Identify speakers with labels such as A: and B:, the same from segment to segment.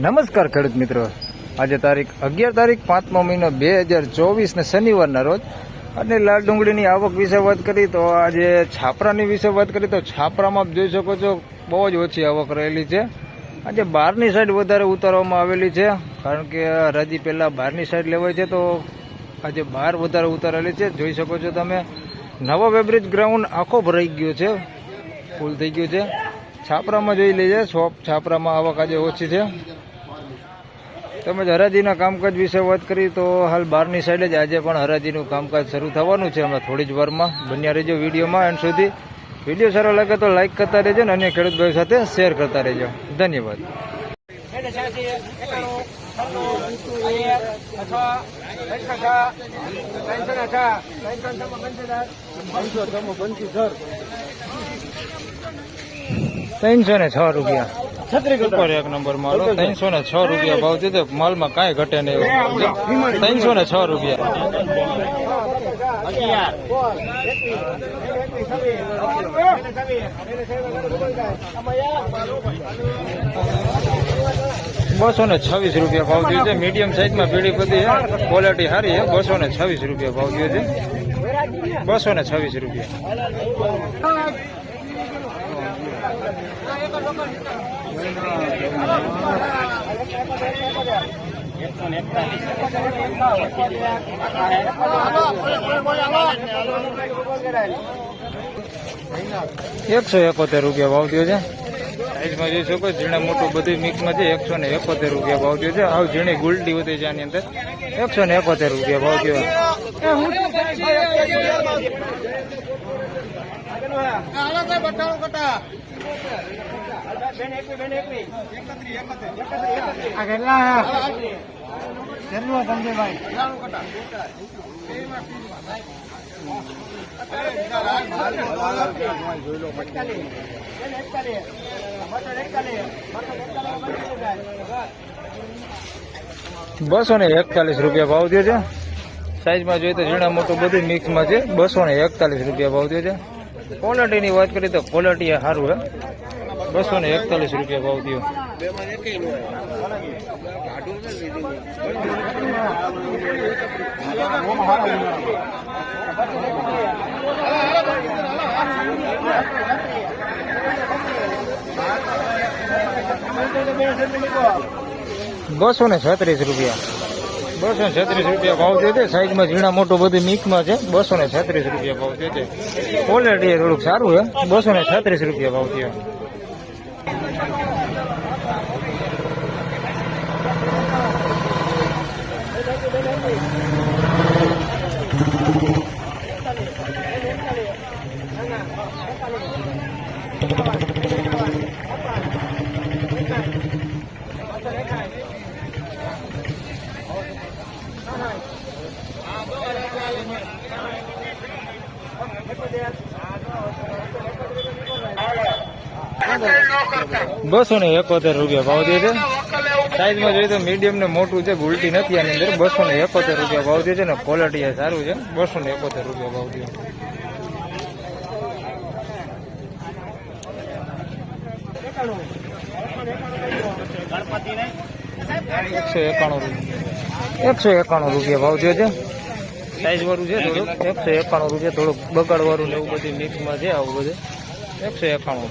A: નમસ્કાર ખેડૂત મિત્રો. આજે તારીખ અગિયાર તારીખ પાંચમો મહિનો બે હજાર ચોવીસ ને શનિવારના રોજ. અને લાલ ડુંગળીની આવક વિશે વાત કરી તો આજે છાપરાની વિશે વાત કરી તો છાપરામાં જોઈ શકો છો બહુ જ ઓછી આવક રહેલી છે. આજે બહારની સાઈડ વધારે ઉતારવામાં આવેલી છે. કારણ કે હરાજી પહેલાં બહારની સાઈડ લેવાય છે તો આજે બહાર વધારે ઉતારેલી છે. જોઈ શકો છો તમે. નવા વેબ્રિજ ગ્રાઉન્ડ આખો ભરાઈ ગયો છે. ફૂલ થઈ ગયું છે. છાપરામાં જોઈ લેજે શોપ છાપરામાં આવક આજે ઓછી છે. તેમજ હરાજીના કામકાજ વિશે વાત કરી તો હાલ બહારની સાઈડે જ આજે પણ હરાજીનું કામકાજ શરૂ થવાનું છે હમણાં થોડી જ વારમાં. બન્યા રહેજો વિડીયોમાં એન્ડ સુધી. વીડિયો સારો લાગે તો લાઇક કરતા રહેજો ને અન્ય ખેડૂત ભાઈ સાથે શેર કરતા રહેજો. ધન્યવાદ. ત્રણસો ને છ રૂપિયા. એક નંબર માલ ત્રણસો છ રૂપિયા ભાવ દીધો માલમાં કાંઈ ઘટે નહીં ત્રણસો ને છ રૂપિયા. બસો ને છવ્વીસ રૂપિયા ભાવ થયો છે. મીડિયમ સાઈઝમાં પીળી બધી છે. ક્વોલિટી સારી છે. બસો ને છવ્વીસ રૂપિયા ભાવ થયો છે. બસો ને છવ્વીસ રૂપિયા. એકસો એકોતેર રૂપિયા ભાવ થયો છે. સાઈઝમાં જોઈ શકો ઝીણા મોટું બધું મિક્સમાં છે એકસો ને એકોતેર રૂપિયા ભાવ થયો છે. આવ ઝીણી ગુલટી હોતી છે આની અંદર. એકસો ને એકોતેર રૂપિયા ભાવ થયો. બસો ને એકતાલીસ રૂપિયા ભાવ દે છે. સાઈઝમાં જોઈએ તો ઝીણા મોટું બધું મિક્સમાં છે. બસો ને એકતાલીસ રૂપિયા ભાવ દે છે. ક્વોલિટીની વાત કરીએ તો ક્વોલિટી સારું હે બસો ને એકતાલીસ રૂપિયા ભાવ થયો. બસો ને છત્રીસ રૂપિયા. બસો છત્રીસ રૂપિયા ભાવ છે સાઈડમાં ઝીણા મોટું બધું મિક્સમાં છે. બસો ને છત્રીસ રૂપિયા ભાવ છે ક્વોલિટી થોડુંક સારું છે. બસો ને છત્રીસ રૂપિયા ભાવ થયો બસો ને એકોતેર રૂપિયા ભાવ દે છે. સાઈઝમાં જોઈએ તો મીડિયમ ને મોટું છે ગુલટી નથી આની અંદર. બસો ને એકોતેર રૂપિયા ભાવ દે છે ને ક્વોલિટી સારું છે. બસો ને એકોતેર રૂપિયા ભાવ દે. એકસો એકાણું રૂપિયા. એકસો એકાણું રૂપિયા ભાવ થયો છે. સાઈઝ વાળું છે થોડુંક. એકસો એકાણું રૂપિયા થોડુંક બગાડ વાળું ને એવું બધું મિક્સમાં છે આવું બધું. એકસો એકાણું.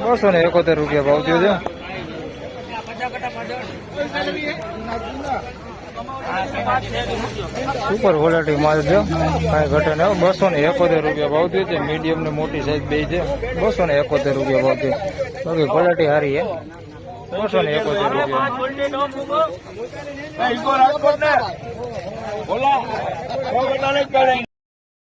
A: બસો ને એકોતેર રૂપિયા ભાવ થયો છે. સુપર ક્વોલિટી માલ છે. કાંઈ ઘટે ને બસો ને એકોતેર રૂપિયા ભાવ થયો છે. મીડિયમ ને મોટી સાઈઝ બે છે. બસો ને એકોતેર રૂપિયા ભાવ થયો બાકી ક્વોલિટી સારી છે. બસો ને એકોતેર રૂપિયા.